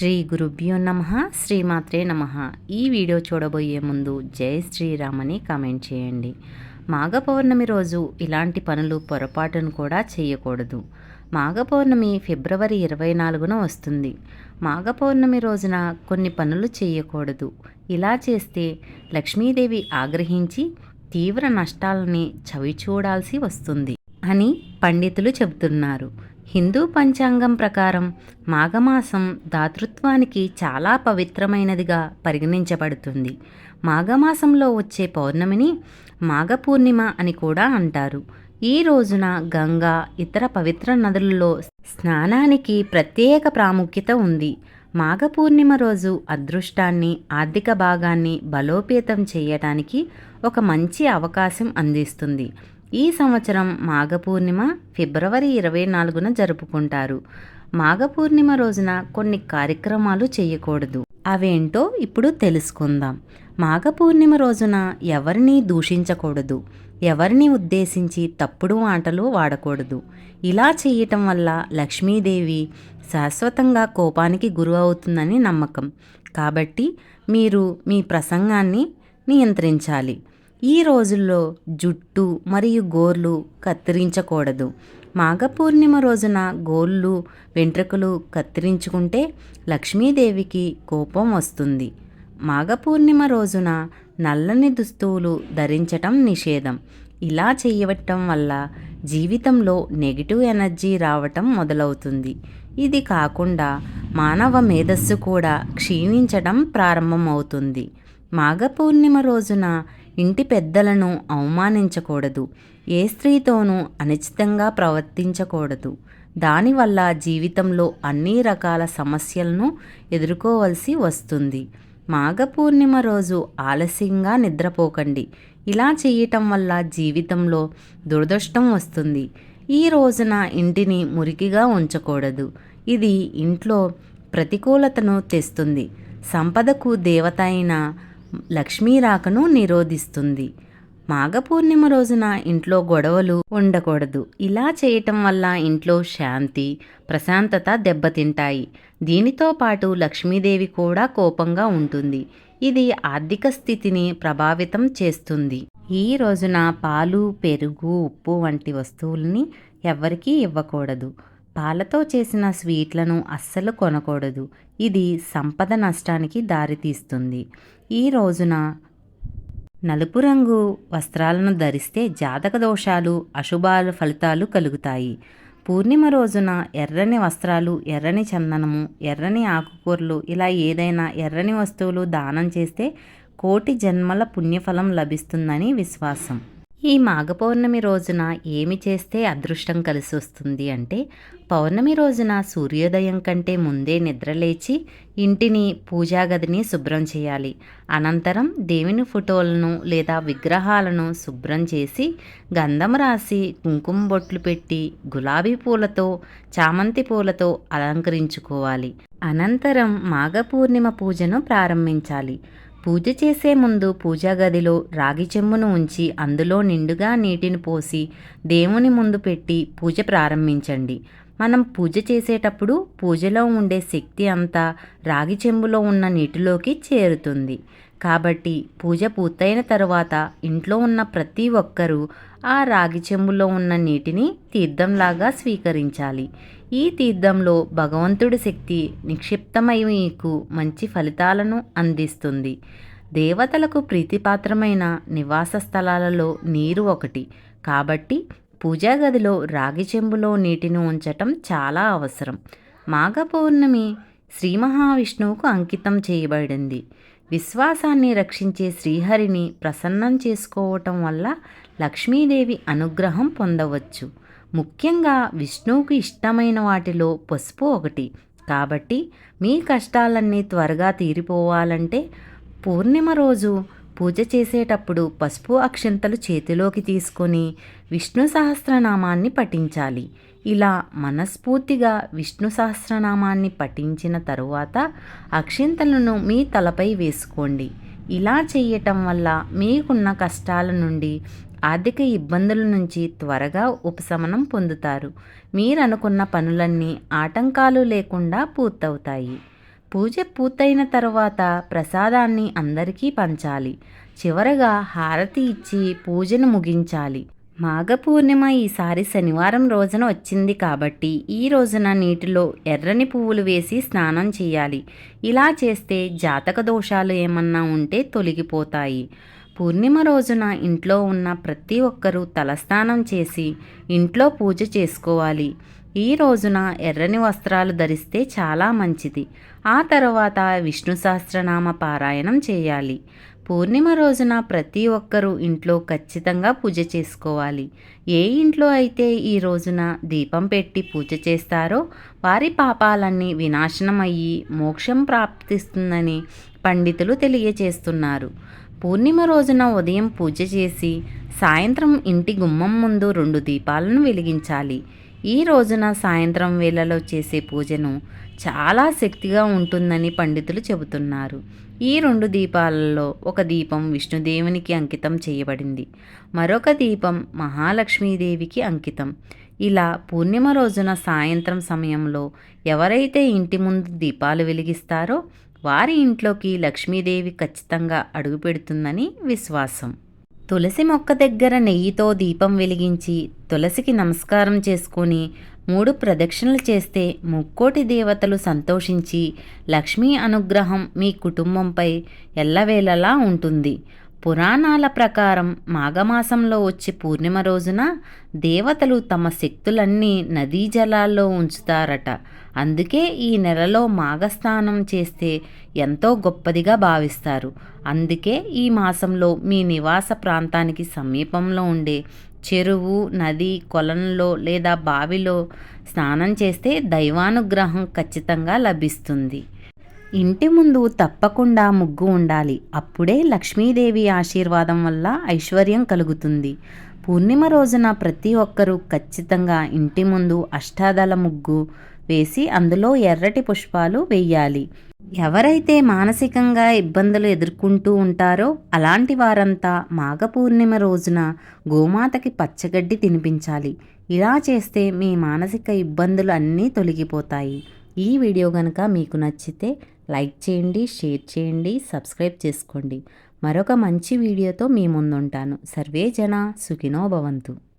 శ్రీ గురుభ్యో నమ శ్రీమాత్రే నమ. ఈ వీడియో చూడబోయే ముందు జై శ్రీరామని కామెంట్ చేయండి. మాఘ పౌర్ణమి రోజు ఇలాంటి పనులు పొరపాటును కూడా చేయకూడదు. మాఘ పౌర్ణమి ఫిబ్రవరి ఇరవై నాలుగున వస్తుంది. మాఘ పౌర్ణమి రోజున కొన్ని పనులు చేయకూడదు. ఇలా చేస్తే లక్ష్మీదేవి ఆగ్రహించి తీవ్ర నష్టాలని చవి చూడాల్సి వస్తుంది అని పండితులు చెబుతున్నారు. హిందూ పంచాంగం ప్రకారం మాఘమాసం దాతృత్వానికి చాలా పవిత్రమైనదిగా పరిగణించబడుతుంది. మాఘమాసంలో వచ్చే పౌర్ణమిని మాఘ పూర్ణిమ అని కూడా అంటారు. ఈ రోజున గంగా ఇతర పవిత్ర నదులలో స్నానానికి ప్రత్యేక ప్రాముఖ్యత ఉంది. మాఘ పూర్ణిమ రోజు అదృష్టాన్ని ఆర్థిక భాగాన్ని బలోపేతం చేయటానికి ఒక మంచి అవకాశం అందిస్తుంది. ఈ సంవత్సరం మాఘ పూర్ణిమ ఫిబ్రవరి ఇరవై నాలుగున జరుపుకుంటారు. మాఘ పూర్ణిమ రోజున కొన్ని కార్యక్రమాలు చేయకూడదు. అవేంటో ఇప్పుడు తెలుసుకుందాం. మాఘ పూర్ణిమ రోజున ఎవరిని దూషించకూడదు. ఎవరిని ఉద్దేశించి తప్పుడు మాటలు వాడకూడదు. ఇలా చేయటం వల్ల లక్ష్మీదేవి శాశ్వతంగా కోపానికి గురి అవుతుందని నమ్మకం. కాబట్టి మీరు మీ ప్రసంగాన్ని నియంత్రించాలి. ఈ రోజుల్లో జుట్టు మరియు గోర్లు కత్తిరించకూడదు. మాఘ పూర్ణిమ రోజున గోళ్ళు వెంట్రుకలు కత్తిరించుకుంటే లక్ష్మీదేవికి కోపం వస్తుంది. మాఘ పూర్ణిమ రోజున నల్లని దుస్తువులు ధరించటం నిషేధం. ఇలా చేయటం వల్ల జీవితంలో నెగిటివ్ ఎనర్జీ రావటం మొదలవుతుంది. ఇది కాకుండా మానవ మేధస్సు కూడా క్షీణించడం ప్రారంభమవుతుంది. మాఘ పూర్ణిమ రోజున ఇంటి పెద్దలను అవమానించకూడదు. ఏ స్త్రీతోనూ అనుచితంగా ప్రవర్తించకూడదు. దానివల్ల జీవితంలో అన్ని రకాల సమస్యలను ఎదుర్కోవలసి వస్తుంది. మాఘ పూర్ణిమ రోజు ఆలస్యంగా నిద్రపోకండి. ఇలా చేయటం వల్ల జీవితంలో దురదృష్టం వస్తుంది. ఈ రోజున ఇంటిని మురికిగా ఉంచకూడదు. ఇది ఇంట్లో ప్రతికూలతను తెస్తుంది. సంపదకు దేవత అయిన లక్ష్మీ రాకను నిరోధిస్తుంది. మాఘపూర్ణిమ రోజున ఇంట్లో గొడవలు ఉండకూడదు. ఇలా చేయటం వల్ల ఇంట్లో శాంతి ప్రశాంతత దెబ్బతింటాయి. దీనితో పాటు లక్ష్మీదేవి కూడా కోపంగా ఉంటుంది. ఇది ఆర్థిక స్థితిని ప్రభావితం చేస్తుంది. ఈ రోజున పాలు పెరుగు ఉప్పు వంటి వస్తువుల్ని ఎవరికీ ఇవ్వకూడదు. పాలతో చేసిన స్వీట్లను అస్సలు కొనకూడదు. ఇది సంపద నష్టానికి దారితీస్తుంది. ఈ రోజున నలుపు రంగు వస్త్రాలను ధరిస్తే జాతక దోషాలు అశుభాల ఫలితాలు కలుగుతాయి. పూర్ణిమ రోజున ఎర్రని వస్త్రాలు ఎర్రని చందనము ఎర్రని ఆకుకూరలు ఇలా ఏదైనా ఎర్రని వస్తువులు దానం చేస్తే కోటి జన్మల పుణ్యఫలం లభిస్తుందని విశ్వాసం. ఈ మాఘ పౌర్ణమి రోజున ఏమి చేస్తే అదృష్టం కలిసి వస్తుంది అంటే పౌర్ణమి రోజున సూర్యోదయం కంటే ముందే నిద్రలేచి ఇంటిని పూజా గదిని శుభ్రం చేయాలి. అనంతరం దేవుని ఫోటోలను లేదా విగ్రహాలను శుభ్రం చేసి గంధం రాసి కుంకుమ బొట్లు పెట్టి గులాబీ పూలతో చామంతి పూలతో అలంకరించుకోవాలి. అనంతరం మాఘ పూర్ణిమ పూజను ప్రారంభించాలి. పూజ చేసే ముందు పూజా గదిలో రాగి చెంబును ఉంచి అందులో నిండుగా నీటిని పోసి దేవుని ముందు పెట్టి పూజ ప్రారంభించండి. మనం పూజ చేసేటప్పుడు పూజలో ఉండే శక్తి అంతా రాగి చెంబులో ఉన్న నీటిలోకి చేరుతుంది. కాబట్టి పూజ పూర్తయిన తరువాత ఇంట్లో ఉన్న ప్రతి ఒక్కరూ ఆ రాగి చెంబులో ఉన్న నీటిని తీర్థంలాగా స్వీకరించాలి. ఈ తీర్థంలో భగవంతుడి శక్తి నిక్షిప్తమై మీకు మంచి ఫలితాలను అందిస్తుంది. దేవతలకు ప్రీతిపాత్రమైన నివాస స్థలాలలో నీరు ఒకటి. కాబట్టి పూజా గదిలో రాగి చెంబులో నీటిని ఉంచటం చాలా అవసరం. మాఘ పౌర్ణమి శ్రీ మహావిష్ణువుకు అంకితం చేయబడింది. విశ్వాసాన్ని రక్షించే శ్రీహరిని ప్రసన్నం చేసుకోవటం వల్ల లక్ష్మీదేవి అనుగ్రహం పొందవచ్చు. ముఖ్యంగా విష్ణువుకు ఇష్టమైన వాటిలో పసుపు ఒకటి. కాబట్టి మీ కష్టాలన్నీ త్వరగా తీరిపోవాలంటే పూర్ణిమ రోజు పూజ చేసేటప్పుడు పసుపు అక్షంతలు చేతిలోకి తీసుకొని విష్ణు సహస్రనామాన్ని పఠించాలి. ఇలా మనస్ఫూర్తిగా విష్ణు సహస్రనామాన్ని పఠించిన తరువాత అక్షింతలను మీ తలపై వేసుకోండి. ఇలా చేయటం వల్ల మీకున్న కష్టాల నుండి ఆర్థిక ఇబ్బందుల నుంచి త్వరగా ఉపశమనం పొందుతారు. మీరు అనుకున్న పనులన్నీ ఆటంకాలు లేకుండా పూర్తవుతాయి. పూజ పూర్తయిన తర్వాత ప్రసాదాన్ని అందరికీ పంచాలి. చివరగా హారతి ఇచ్చి పూజను ముగించాలి. మాఘ పూర్ణిమ ఈసారి శనివారం రోజున వచ్చింది కాబట్టి ఈ రోజున నీటిలో ఎర్రని పువ్వులు వేసి స్నానం చేయాలి. ఇలా చేస్తే జాతక దోషాలు ఏమన్నా ఉంటే తొలగిపోతాయి. పూర్ణిమ రోజున ఇంట్లో ఉన్న ప్రతి ఒక్కరూ తలస్నానం చేసి ఇంట్లో పూజ చేసుకోవాలి. ఈ రోజున ఎర్రని వస్త్రాలు ధరిస్తే చాలా మంచిది. ఆ తర్వాత విష్ణు సహస్రనామ పారాయణం చేయాలి. పూర్ణిమ రోజున ప్రతి ఒక్కరూ ఇంట్లో ఖచ్చితంగా పూజ చేసుకోవాలి. ఏ ఇంట్లో అయితే ఈ రోజున దీపం పెట్టి పూజ చేస్తారో వారి పాపాలన్నీ వినాశనం అయ్యి మోక్షం ప్రాప్తిస్తుందని పండితులు తెలియచేస్తున్నారు పూర్ణిమ రోజున ఉదయం పూజ చేసి సాయంత్రం ఇంటి గుమ్మం ముందు రెండు దీపాలను వెలిగించాలి. ఈ రోజున సాయంత్రం వేళలో చేసే పూజను చాలా శక్తిగా ఉంటుందని పండితులు చెబుతున్నారు. ఈ రెండు దీపాలలో ఒక దీపం విష్ణుదేవునికి అంకితం చేయబడింది. మరొక దీపం మహాలక్ష్మీదేవికి అంకితం. ఇలా పూర్ణిమ రోజున సాయంత్రం సమయంలో ఎవరైతే ఇంటి ముందు దీపాలు వెలిగిస్తారో వారి ఇంట్లోకి లక్ష్మీదేవి ఖచ్చితంగా అడుగుపెడుతుందని విశ్వాసం. తులసి మొక్క దగ్గర నెయ్యితో దీపం వెలిగించి తులసికి నమస్కారం చేసుకొని మూడు ప్రదక్షిణలు చేస్తే ముక్కోటి దేవతలు సంతోషించి లక్ష్మీ అనుగ్రహం మీ కుటుంబంపై ఎల్లవేళలా ఉంటుంది. పురాణాల ప్రకారం మాఘమాసంలో వచ్చే పూర్ణిమ రోజున దేవతలు తమ శక్తులన్నీ నదీ జలాల్లో ఉంచుతారట. అందుకే ఈ నెలలో మాఘస్నానం చేస్తే ఎంతో గొప్పదిగా భావిస్తారు. అందుకే ఈ మాసంలో మీ నివాస ప్రాంతానికి సమీపంలో ఉండే చెరువు నది కొలంలో లేదా బావిలో స్నానం చేస్తే దైవానుగ్రహం ఖచ్చితంగా లభిస్తుంది. ఇంటి ముందు తప్పకుండా ముగ్గు ఉండాలి. అప్పుడే లక్ష్మీదేవి ఆశీర్వాదం వల్ల ఐశ్వర్యం కలుగుతుంది. పూర్ణిమ రోజున ప్రతి ఒక్కరూ ఖచ్చితంగా ఇంటి ముందు అష్టాదళ ముగ్గు వేసి అందులో ఎర్రటి పుష్పాలు వేయాలి. ఎవరైతే మానసికంగా ఇబ్బందులు ఎదుర్కొంటూ ఉంటారో అలాంటి వారంతా మాఘ పూర్ణిమ రోజున గోమాతకి పచ్చగడ్డి తినిపించాలి. ఇలా చేస్తే మీ మానసిక ఇబ్బందులు అన్నీ తొలగిపోతాయి. ఈ వీడియో కనుక మీకు నచ్చితే లైక్ చేయండి షేర్ చేయండి సబ్స్క్రైబ్ చేసుకోండి. మరొక మంచి వీడియోతో మీ ముందుంటాను. సర్వే జన సుఖినో భవంతు.